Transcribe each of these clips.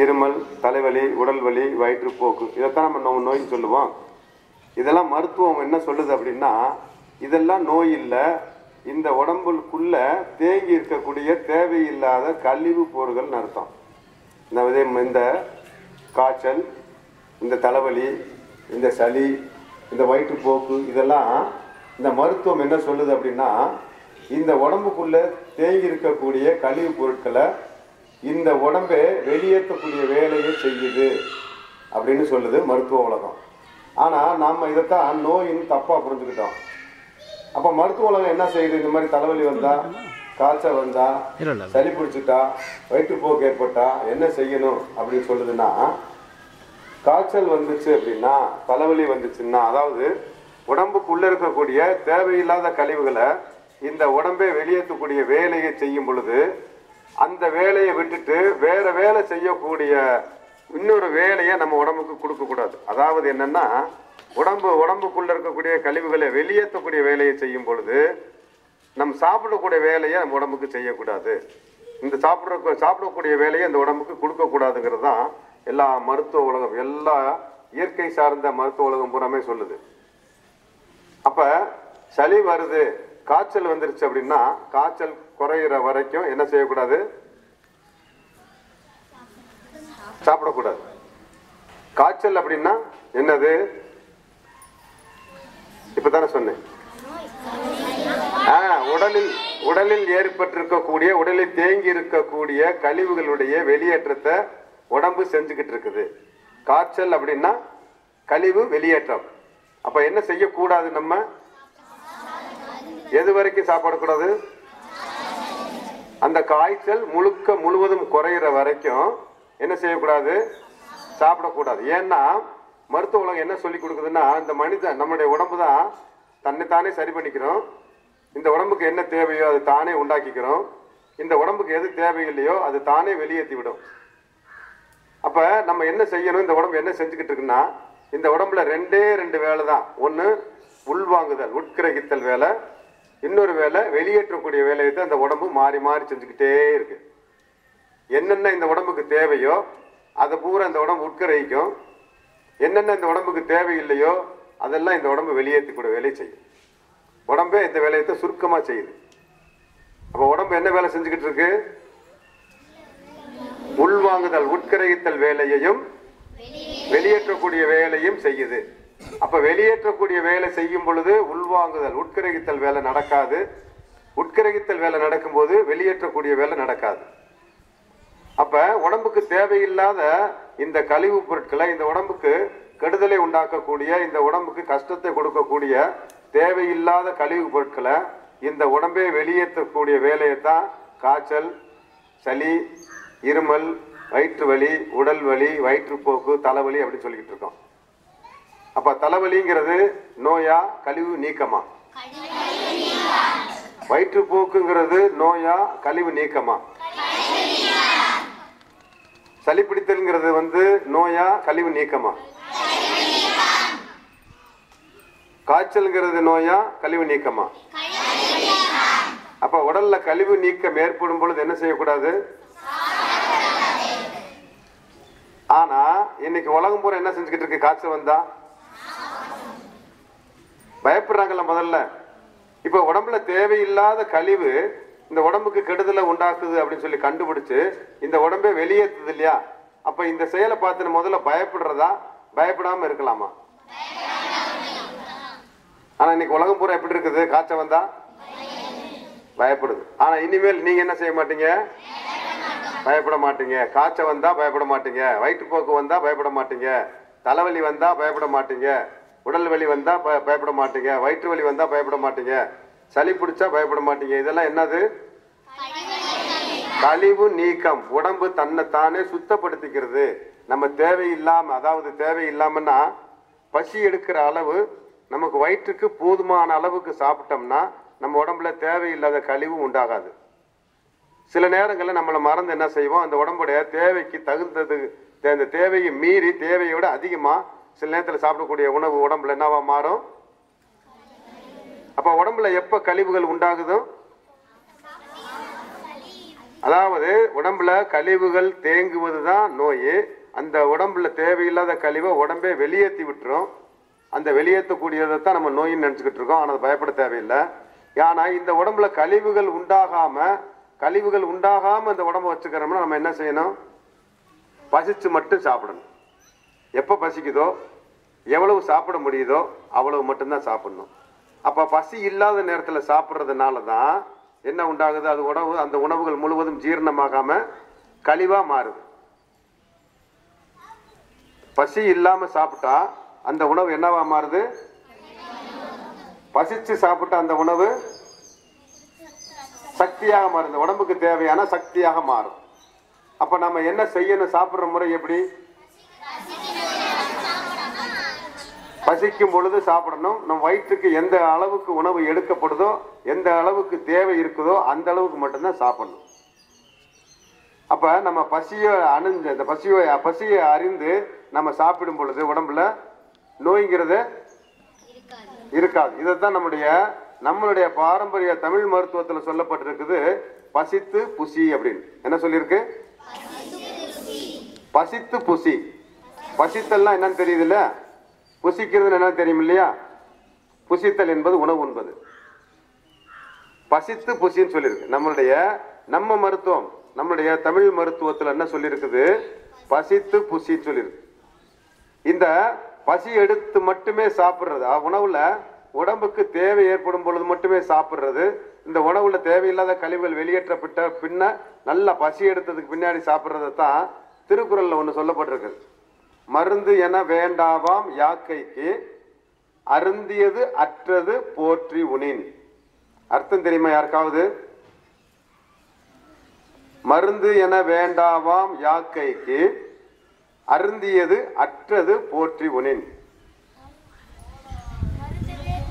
இருமல் தலைவலி உடல் வலி வயிற்றுப்போக்கு இதைத்தான் நம்ம நோ நோய்னு சொல்லுவோம். இதெல்லாம் மருத்துவம் என்ன சொல்லுது அப்படின்னா இதெல்லாம் நோய் இல்லை இந்த உடம்புக்குள்ள தேங்கி இருக்கக்கூடிய தேவையில்லாத கழிவு போர்கள்னு அர்த்தம். இந்த இந்த காய்ச்சல் இந்த தலைவலி இந்த சளி இந்த வயிற்றுப்போக்கு இதெல்லாம் இந்த மருத்துவம் என்ன சொல்லுது அப்படின்னா இந்த உடம்புக்குள்ளே தேங்கி இருக்கக்கூடிய கழிவு பொருட்களை இந்த உடம்பை வெளியேற்றக்கூடிய வேலையை செய்யுது அப்படின்னு சொல்லுது மருத்துவ உலகம். ஆனால் நாம் இதைத்தான் நோயின்னு தப்பாக புரிஞ்சுக்கிட்டோம். அப்போ மருத்துவ உலகம் என்ன செய்யுது? இந்த மாதிரி தலைவலி வந்தா காய்ச்சல் வந்தா இல்ல, இல்ல. சளி பிடிச்சிட்டா வயிற்றுப்போக்கு ஏற்பட்டா என்ன செய்யணும் அப்படின்னு சொல்லுதுன்னா காய்ச்சல் வந்துச்சு அப்படின்னா தலைவலி வந்துச்சுன்னா அதாவது உடம்புக்குள்ள இருக்கக்கூடிய தேவையில்லாத கழிவுகளை இந்த உடம்பை வெளியேற்றக்கூடிய வேலையை செய்யும் பொழுது அந்த வேலையை விட்டுட்டு வேற வேலை செய்யக்கூடிய இன்னொரு வேலையை நம்ம உடம்புக்கு கொடுக்க கூடாது அதாவது என்னன்னா உடம்பு உடம்புக்குள்ள இருக்கக்கூடிய கழிவுகளை வெளியேற்றக்கூடிய வேலையை செய்யும் பொழுது நம்ம சாப்பிடக்கூடிய வேலையை நம்ம உடம்புக்கு செய்யக்கூடாது. இந்த சாப்பிட சாப்பிடக்கூடிய வேலையை இந்த உடம்புக்கு கொடுக்கக்கூடாதுங்கிறது தான் எல்லா மருத்துவ உலகம் எல்லா இயற்கை சார்ந்த மருத்துவ உலகம் பூராமே சொல்லுது. அப்ப சளி வருது காய்ச்சல் வந்துருச்சு அப்படின்னா காய்ச்சல் குறையிற வரைக்கும் என்ன செய்யக்கூடாது? சாப்பிடக்கூடாது. காய்ச்சல் அப்படின்னா என்னது? இப்பதானே சொன்னேன். உடலில் உடலில் ஏற்பட்டிருக்கக்கூடிய உடலில் தேங்கி இருக்கக்கூடிய கழிவுகளுடைய வெளியேற்றத்தை உடம்பு செஞ்சுக்கிட்டு இருக்குது. காய்ச்சல் அப்படின்னா கழிவு வெளியேற்றம். அப்ப என்ன செய்யக்கூடாது நம்ம? எது வரைக்கும் சாப்பிடக்கூடாது அந்த காய்ச்சல் முழுக்க முழுவதும் குறையிற வரைக்கும் என்ன செய்யக்கூடாது? சாப்பிடக்கூடாது. ஏன்னா மருத்துவ உலகம் என்ன சொல்லி கொடுக்குதுன்னா இந்த மனிதன் நம்முடைய உடம்பு தான் தன்னைத்தானே சரி பண்ணிக்கிறோம். இந்த உடம்புக்கு என்ன தேவையோ அது தானே உண்டாக்கிக்கிறோம். இந்த உடம்புக்கு எது தேவையில்லையோ அது தானே வெளியேற்றி விடும். அப்போ நம்ம என்ன செய்யணும்? இந்த உடம்பு என்ன செஞ்சுக்கிட்டு இருக்குன்னா இந்த உடம்புல ரெண்டே ரெண்டு வேலை தான். ஒன்று உள்வாங்குதல் உட்கிரகித்தல் வேலை. இன்னொரு வேலை வெளியேற்றக்கூடிய வேலையை தான் இந்த உடம்பு மாறி மாறி செஞ்சுக்கிட்டே இருக்கு. என்னென்ன இந்த உடம்புக்கு தேவையோ அதை பூரா இந்த உடம்பு உட்கரைக்கும் என்னென்ன இந்த உடம்புக்கு தேவையில்லையோ அதெல்லாம் இந்த உடம்பு வெளியேற்றக்கூடிய வேலையை செய்யும். உடம்பே இந்த வேலையை தான் சுருக்கமாக செய்யுது. அப்போ உடம்பு என்ன வேலை செஞ்சுக்கிட்டு இருக்கு? உள்வாங்குதல் உட்கரைத்தல் வேலையையும் வெளியேற்றக்கூடிய வேலையும் செய்யுது. அப்ப வெளியேற்றக்கூடிய வேலை செய்யும் பொழுது உள்வாங்குதல் உட்கிரகித்தல் வேலை நடக்காது. உட்கிரகித்தல் வேலை நடக்கும்போது வெளியேற்றக்கூடிய வேலை நடக்காது. அப்ப உடம்புக்கு தேவையில்லாத இந்த கழிவு பொருட்களை இந்த உடம்புக்கு கெடுதலை உண்டாக்கக்கூடிய இந்த உடம்புக்கு கஷ்டத்தை கொடுக்கக்கூடிய தேவையில்லாத கழிவு பொருட்களை இந்த உடம்பே வெளியேற்றக்கூடிய வேலையை தான் காய்ச்சல் சளி இருமல் வயிற்று வலி உடல் வலி வயிற்றுப்போக்கு தலைவலி அப்படின்னு சொல்லிக்கிட்டு இருக்கோம். அப்ப தலைவலிங்கிறது நோயா கழிவு நீக்கமா? வயிற்றுப்போக்குங்கிறது நோயா கழிவு நீக்கமா? சளி பிடித்தல்ங்கிறது வந்து நோயா கழிவு நீக்கமா? காய்ச்சல்ங்கிறது நோயா கழிவு நீக்கமா? அப்ப உடல்ல கழிவு நீக்கம் ஏற்படும் பொழுது என்ன செய்யக்கூடாது? ஆனா இன்னைக்கு உலகம் பூரா என்ன செஞ்சுக்கிட்டு இருக்கு? காய்ச்சல் வந்தா? பயப்படுறாங்கல்ல முதல்ல. இப்போ உடம்புல தேவையில்லாத கழிவு இந்த உடம்புக்கு கெடுதலை உண்டாக்குது அப்படின்னு சொல்லி கண்டுபிடிச்சு இந்த உடம்பே வெளியேற்றுது இல்லையா? அப்போ இந்த செயலை பார்த்து முதல்ல பயப்படுறதா? பயப்படாமல் இருக்கலாமா? ஆனால் இன்னைக்கு உலகம் பூரா எப்படி இருக்குது? காய்ச்சல் வந்தா? பயப்படுது. ஆனால் இனிமேல் நீங்கள் என்ன செய்ய மாட்டீங்க? பயப்பட மாட்டீங்க. காய்ச்சல் வந்தா பயப்பட மாட்டீங்க. வயிற்றுப்போக்கு வந்தா பயப்பட மாட்டீங்க. தலைவலி வந்தா பயப்பட மாட்டீங்க. உடல் வலி வந்தால் ப பயப்பட மாட்டீங்க. வயிற்று வலி வந்தால் பயப்பட மாட்டீங்க. சளி பிடிச்சா பயப்பட மாட்டீங்க. இதெல்லாம் என்னது? கழிவு நீக்கம். உடம்பு தன்னை தானே சுத்தப்படுத்திக்கிறது. நம்ம தேவையில்லாமல் அதாவது தேவையில்லாமன்னா பசி எடுக்கிற அளவு நமக்கு வயிற்றுக்கு போதுமான அளவுக்கு சாப்பிட்டோம்னா நம்ம உடம்புல தேவையில்லாத கழிவு உண்டாகாது. சில நேரங்களில் நம்மளை மறந்து என்ன செய்வோம்? அந்த உடம்புடைய தேவைக்கு தகுந்தது தே- அந்த தேவையை மீறி தேவையை விட அதிகமாக சில நேரத்தில் சாப்பிடக்கூடிய உணவு உடம்புல என்னவா மாறும்? அப்போ உடம்புல எப்போ கழிவுகள் உண்டாகுதோ? அதாவது உடம்புல கழிவுகள் தேங்குவது தான் நோய். அந்த உடம்புல தேவையில்லாத கழிவை உடம்பே வெளியேற்றி விட்டுரும். அந்த வெளியேற்றக்கூடியதை தான் நம்ம நோயின்னு நினச்சிக்கிட்டு இருக்கோம். ஆனால் அது பயப்பட தேவையில்லை. ஏன்னா இந்த உடம்புல கழிவுகள் உண்டாகாமல் கழிவுகள் உண்டாகாமல் இந்த உடம்பை வச்சுக்கிறோம்னா நம்ம என்ன செய்யணும்? பசிச்சு மட்டும் சாப்பிடணும். எப்போ பசிக்குதோ எவ்வளவு சாப்பிட முடியுதோ அவ்வளவு மட்டும்தான் சாப்பிடணும். அப்போ பசி இல்லாத நேரத்தில் சாப்பிட்றதுனால தான் என்ன உண்டாகுது? அது உணவு அந்த உணவுகள் முழுவதும் ஜீரணமாகாமல் கழிவாக மாறுது. பசி இல்லாமல் சாப்பிட்டா அந்த உணவு என்னவா மாறுது? பசிச்சு சாப்பிட்ட அந்த உணவு சக்தியாக மாறுது. உடம்புக்கு தேவையான சக்தியாக மாறும். அப்போ நம்ம என்ன செய்யணும்? சாப்பிட்ற முறை எப்படி? பசிக்கும் பொழுது சாப்பிடணும். நம் வயிற்றுக்கு எந்த அளவுக்கு உணவு எடுக்கப்படுதோ எந்த அளவுக்கு தேவை இருக்குதோ அந்த அளவுக்கு மட்டும்தான் சாப்பிடணும். அப்போ நம்ம பசியை அணிஞ்ச இந்த பசியோ பசியை அறிந்து நம்ம சாப்பிடும் பொழுது உடம்புல நோய்ங்கிறது இருக்காது. இதைத்தான் நம்முடைய நம்மளுடைய பாரம்பரிய தமிழ் மருத்துவத்தில் சொல்லப்பட்டிருக்குது பசித்து புசி அப்படின்னு. என்ன சொல்லியிருக்கு? பசித்து புசி. பசித்தெல்லாம் என்னன்னு தெரியுதுல்ல? புசிக்கிறது என்ன தெரியும் இல்லையா? புசித்தல் என்பது உணவு உண்பது பசித்து புசின்னு சொல்லியிருக்கு. நம்மளுடைய நம்ம மருத்துவம் நம்மளுடைய தமிழ் மருத்துவத்தில் என்ன சொல்லியிருக்குது? பசித்து புசின்னு சொல்லியிருக்கு. இந்த பசி எடுத்து மட்டுமே சாப்பிட்றது அஹ் உணவுல உடம்புக்கு தேவை ஏற்படும் பொழுது மட்டுமே சாப்பிட்றது இந்த உணவுல தேவையில்லாத கழிவுகள் வெளியேற்றப்பட்ட பின்ன நல்லா பசி எடுத்ததுக்கு பின்னாடி சாப்பிட்றதை தான் திருக்குறளில் ஒன்று சொல்லப்பட்டிருக்கு மருந்து என வேண்டாவாம் யாக்கைக்கு அருந்தியது அற்றது போற்றி உனின். அர்த்தம் தெரியுமா யாருக்காவது? மருந்து என வேண்டாவாம் யாக்கைக்கு அருந்தியது அற்றது போற்றி உனின்.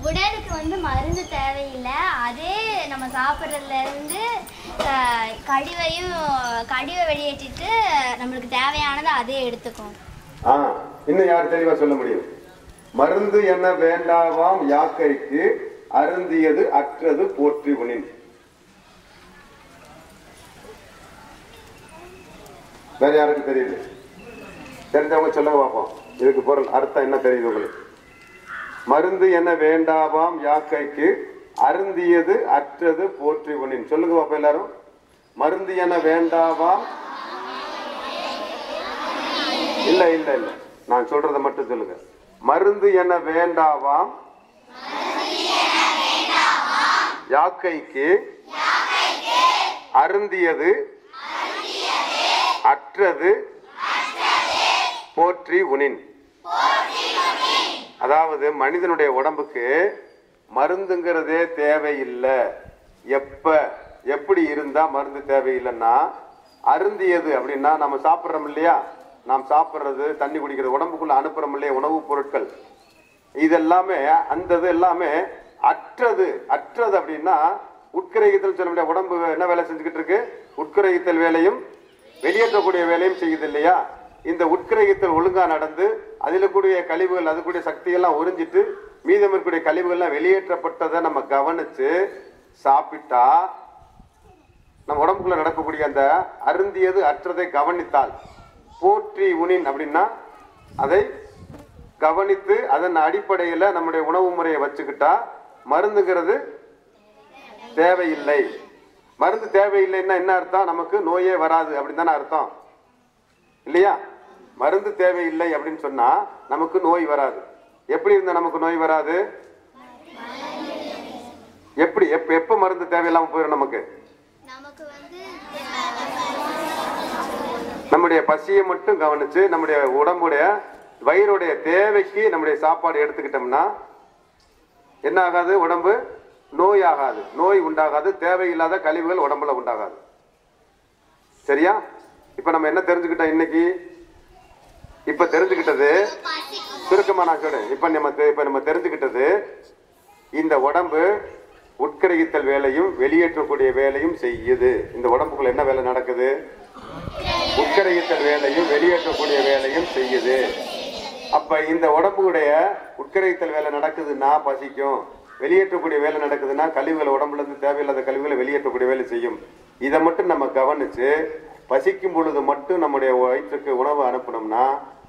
உடலுக்கு வந்து மருந்து தேவையில்லை. அதே நம்ம சாப்பிட்றதுல இருந்து கழிவையும் கழிவை வெளியேற்றிட்டு நம்மளுக்கு தேவையானதை அதே எடுத்துக்கும். ஆ இன்னும் யார் தெளிவா சொல்ல முடியும்? மருந்து என வேண்டாவாம் யாக்கைக்கு அருந்தியது அற்றது போற்றி உனின். வேற யாருக்கு தெரியுது தெரிஞ்சவங்க சொல்ல பார்ப்போம். இதுக்கு பொருள் அர்த்தம் என்ன தெரியுது உங்களுக்கு? மருந்து என வேண்டாவாம் யாக்கைக்கு அருந்தியது அற்றது போற்றி உனின். சொல்லுங்க பாப்பா எல்லாரும். மருந்து என வேண்டாவாம் இல்ல இல்ல இல்ல. நான் சொல்றத மட்டும் சொல்லுங்க. மருந்து என வேண்டாவாம். யாக்கைக்கு அருந்தியது அற்றது போற்றி உனின். அதாவது மனிதனுடைய உடம்புக்கு மருந்துங்கிறதே தேவையில்லை. எப்ப எப்படி இருந்தா மருந்து தேவையில்லைன்னா அருந்தியது அப்படின்னா நம்ம சாப்பிட்றோம் இல்லையா? நாம் சாப்பிட்றது தண்ணி குடிக்கிறது உடம்புக்குள்ள அனுப்புறோம் இல்லையே உணவுப் பொருட்கள். இதெல்லாமே அந்த இது எல்லாமே அற்றது அற்றது அப்படின்னா உட்கிரகித்தல் சொல்ல முடியாது. உடம்பு என்ன வேலை செஞ்சுக்கிட்டு இருக்கு? உட்கிரகித்தல் வேலையும் வெளியேற்றக்கூடிய வேலையும் செய்யுது இல்லையா? இந்த உட்கிரகித்தல் ஒழுங்காக நடந்து அதில் கூடிய கழிவுகள் அதுக்குடைய சக்தியெல்லாம் உறிஞ்சிட்டு மீதம் இருக்கக்கூடிய கழிவுகள்லாம் வெளியேற்றப்பட்டதை நம்ம கவனித்து சாப்பிட்டா நம்ம உடம்புக்குள்ள நடக்கக்கூடிய அந்த அருந்தியது அற்றதை கவனித்தால் போற்றி உனின் அப்படின்னா அதை கவனித்து அதன் அடிப்படையில் நம்முடைய உணவு முறையை வச்சுக்கிட்டா மருந்துங்கிறது தேவையில்லை. மருந்து தேவையில்லைன்னா என்ன அர்த்தம்? நமக்கு நோயே வராது அப்படின்னு தானே அர்த்தம். இல்லையா? மருந்து தேவையில்லை அப்படின்னு சொன்னா நமக்கு நோய் வராது. எப்படி இருந்தால் நமக்கு நோய் வராது? எப்படி? எப்ப எப்ப மருந்து தேவையில்லாமல் போயிடும் நமக்கு? நமக்கு வந்து நம்முடைய பசியை மட்டும் கவனிச்சு நம்முடைய உடம்புடைய வயிறுடைய தேவைக்கு நம்முடைய சாப்பாடு எடுத்துக்கிட்டோம்னா என்ன ஆகாது உடம்பு? நோய் ஆகாது நோய் உண்டாகாது. தேவையில்லாத கழிவுகள் உடம்புல உண்டாகாது. சரியா? இப்போ நம்ம என்ன தெரிஞ்சுக்கிட்டோம் இன்னைக்கு? இப்போ தெரிஞ்சுக்கிட்டது சுருக்கமாக நான் சொல்றேன். இப்போ நம்ம இப்போ நம்ம தெரிஞ்சுக்கிட்டது இந்த உடம்பு உட்கிரகித்தல் வேலையும் வெளியேற்றக்கூடிய வேலையும் செய்யுது. இந்த உடம்புக்குள்ள என்ன வேலை நடக்குது? உட்கரையித்தல் வேலையும் வெளியேற்றக்கூடிய வேலையும் செய்யுது. அப்ப இந்த உடம்புடைய உட்கரைத்தல் வேலை நடக்குதுன்னா பசிக்கும். வெளியேற்றக்கூடிய வேலை நடக்குதுன்னா கழிவுகள் உடம்புல இருந்து தேவையில்லாத கழிவுகளை வெளியேற்றக்கூடிய வேலை செய்யும். இதை மட்டும் நம்ம கவனிச்சு பசிக்கும் பொழுது மட்டும் நம்முடைய வயிற்றுக்கு உணவு அனுப்பினோம்னா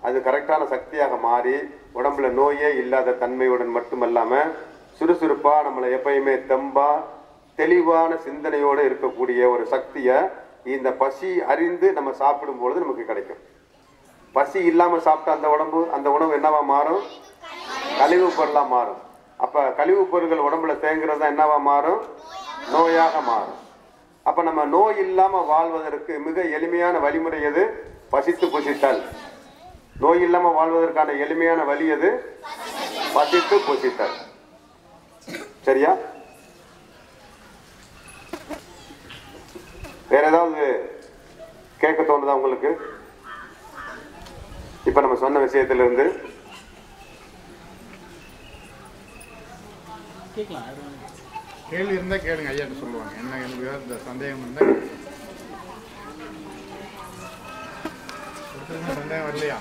அது கரெக்டான சக்தியாக மாறி உடம்புல நோயே இல்லாத தன்மையுடன் மட்டுமல்லாம சுறுசுறுப்பா நம்மளை எப்பயுமே தெம்பா தெளிவான சிந்தனையோடு இருக்கக்கூடிய ஒரு சக்தியை இந்த பசி அறிந்து நம்ம சாப்பிடும் பொழுது நமக்கு கிடைக்கும். பசி இல்லாமல் சாப்பிட்ட அந்த உடம்பு அந்த உணவு என்னவா மாறும்? கழிவு பொருளாக மாறும். அப்ப கழிவு பொருட்கள் உடம்புல தேங்குறது தான் என்னவா மாறும்? நோயாக மாறும். அப்ப நம்ம நோய் இல்லாம வாழ்வதற்கு மிக எளிமையான வழிமுறை எது? பசித்து புசித்தல். நோய் இல்லாம வாழ்வதற்கான எளிமையான வழி எது? பசித்து புசித்தல். சரியா? வேற ஏதாவது கேட்க தோணுதா உங்களுக்கு? இப்ப நம்ம சொன்ன விஷயத்துல இருந்து கேட்கலாம் அது வந்து. கேள்வி இருந்தா கேளுங்க ஐயாட்ட சொல்லுவாங்க. என்ன எனக்கு இந்த சந்தேகம் இருந்தா சந்தேகம் வரலையா?